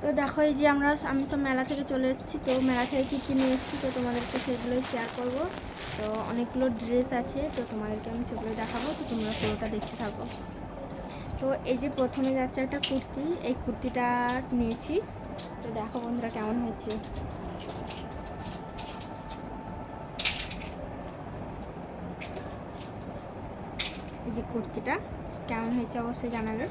তো দেখো এই যে আমরা, আমি সব মেলা থেকে চলে এসেছি, তো মেলা থেকে কী কী নিয়ে এসেছি তো তোমাদেরকে সেগুলোই শেয়ার করব। তো অনেকগুলো ড্রেস আছে, তো তোমাদেরকে আমি সেগুলো দেখাবো, তো তোমরা পুরোটা দেখতে থাকো। তো এই যে প্রথমে যাচ্ছে একটা কুর্তি, এই কুর্তিটা নিয়েছি। তো দেখো বন্ধুরা কেমন হয়েছে। এই যে কুর্তিটা, কেমন হয়েছে অবশ্যই জানাবে।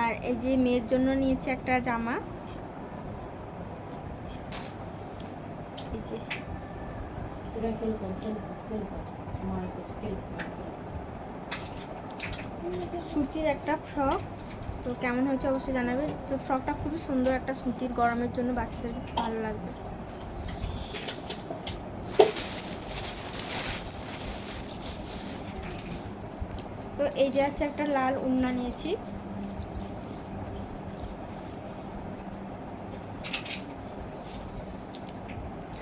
আর এই যে মেয়ের জন্য নিয়েছি একটা জামা। সুতির একটা ফ্রক তো কেমন হয়েছে অবশ্যই জানাবে তো ফ্রকটা খুবই সুন্দর একটা সুতির, গরমের জন্য বাচ্চাদের ভালো লাগবে। তো এই যে আছে একটা লাল উন্না নিয়েছি।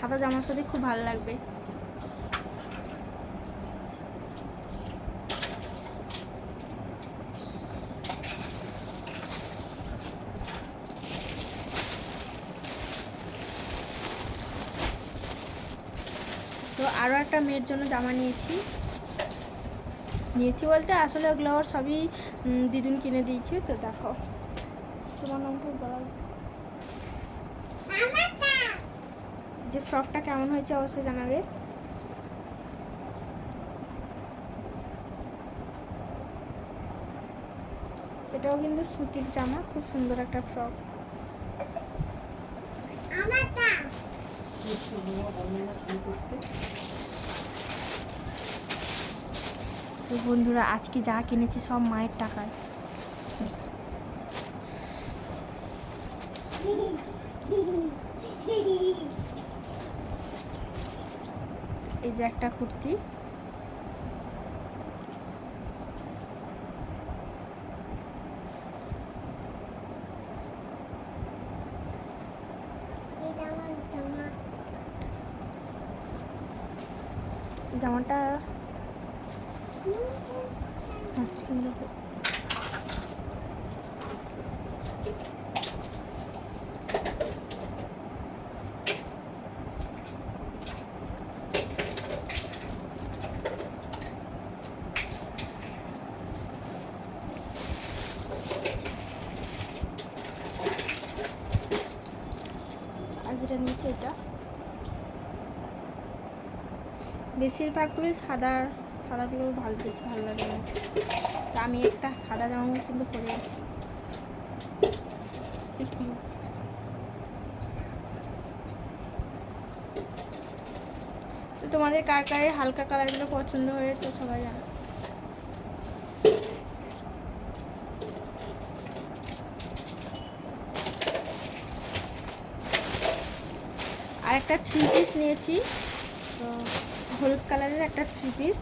সাদা জামার সাথে খুব ভালো লাগবে। তো আরও একটা মেয়ের জন্য জামা নিয়েছি। নিয়েছি বলতে আসলে ওগুলো সবই দিদুন কিনে দিয়েছি, তো দেখো। তোমার নামটা বলা। যে ফ্রকটা কেমন হয়েছে অবশ্যই জানাবে। এটাও কিন্তু সুতির জামা খুব সুন্দর একটা ফ্রক তো বন্ধুরা আজকে যা কিনেছি সব মায়ের টাকায়। এই যে একটা কুর্তি। জামাটা আজকে দেখো আর যেটা নিচে এটা। বেশিরভাগগুলোই সাদা, সাদাগুলো ভালো বেশি ভালো লাগে তো আমি একটা সাদা জামা কিন্তু পরে আছি। তো তোমাদের কার কারের হালকা কালারগুলো পছন্দ হয়ে তো সবাই জানো আর একটা থ্রি পিস নিয়েছি। তো হলুদ কালারের একটা থ্রি পিস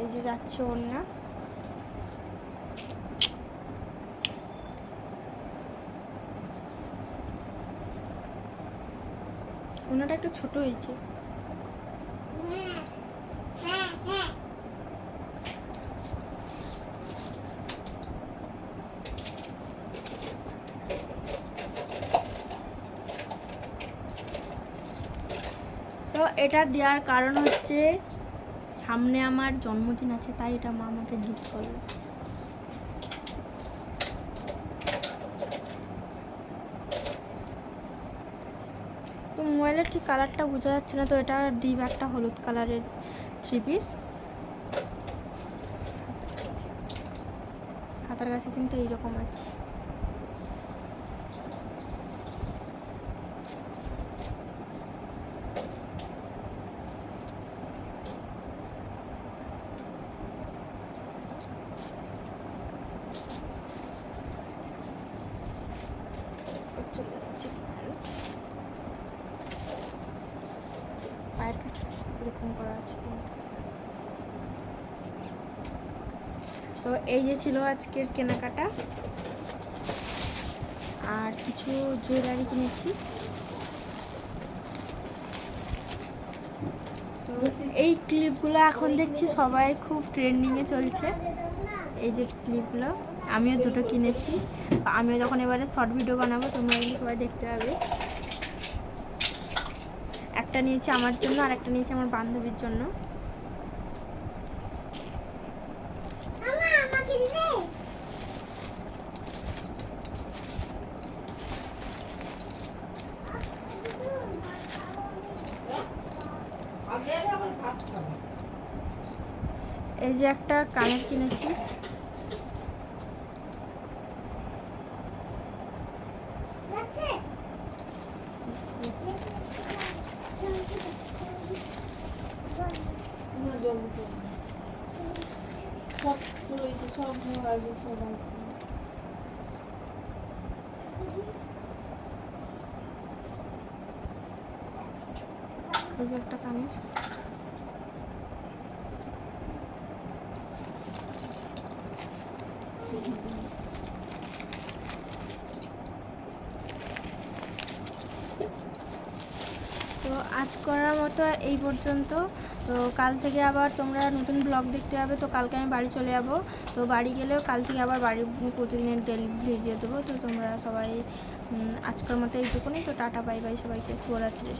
এই যে যাচ্ছে ওড়না। ওনাটা একটু ছোট হয়েছে। এটা দেওয়ার কারণ হচ্ছে সামনে আমার জন্মদিন আছে, তাই এটা মা আমাকে গিফট করল। তো মোবাইলের ঠিক কালারটা বোঝা যাচ্ছে না, তো এটা ডিপ একটা হলুদ কালারের থ্রি পিস হাতার কাছে কিন্তু এইরকম আছে। পায়ের এরকম করা আছে তো এই যে ছিল আজকের কেনাকাটা। আর কিছু জুয়েলারি কিনেছি। তো এই ক্লিপগুলো এখন দেখছি সবাই খুব ট্রেন্ডিংয়ে চলছে। এই যে ক্লিপগুলো আমিও দুটো কিনেছি। আমিও যখন এবারে শর্ট ভিডিও বানাবো তোমরা এগুলো সবাই দেখতে পাবে। একটা নিয়েছি আমার জন্য আর একটা নিয়েছি আমার বান্ধবীর জন্য। এই যে একটা কানের কিনেছি সব রয়েছে সব আসবে সব আসবে এই যে তো আজ করার মতো এই পর্যন্ত। তো কাল থেকে আবার তোমরা নতুন ব্লগ দেখতে পাবে তো কালকে আমি বাড়ি চলে যাব। তো বাড়ি গেলেও কাল থেকে আবার বাড়ির প্রতিদিনের ডেলি ভিডিও দেবো। তো তোমরা সবাই আজকের মতো এইটুকুনি। তো টাটা বাই বাই সবাইকে। শুভরাত্রি।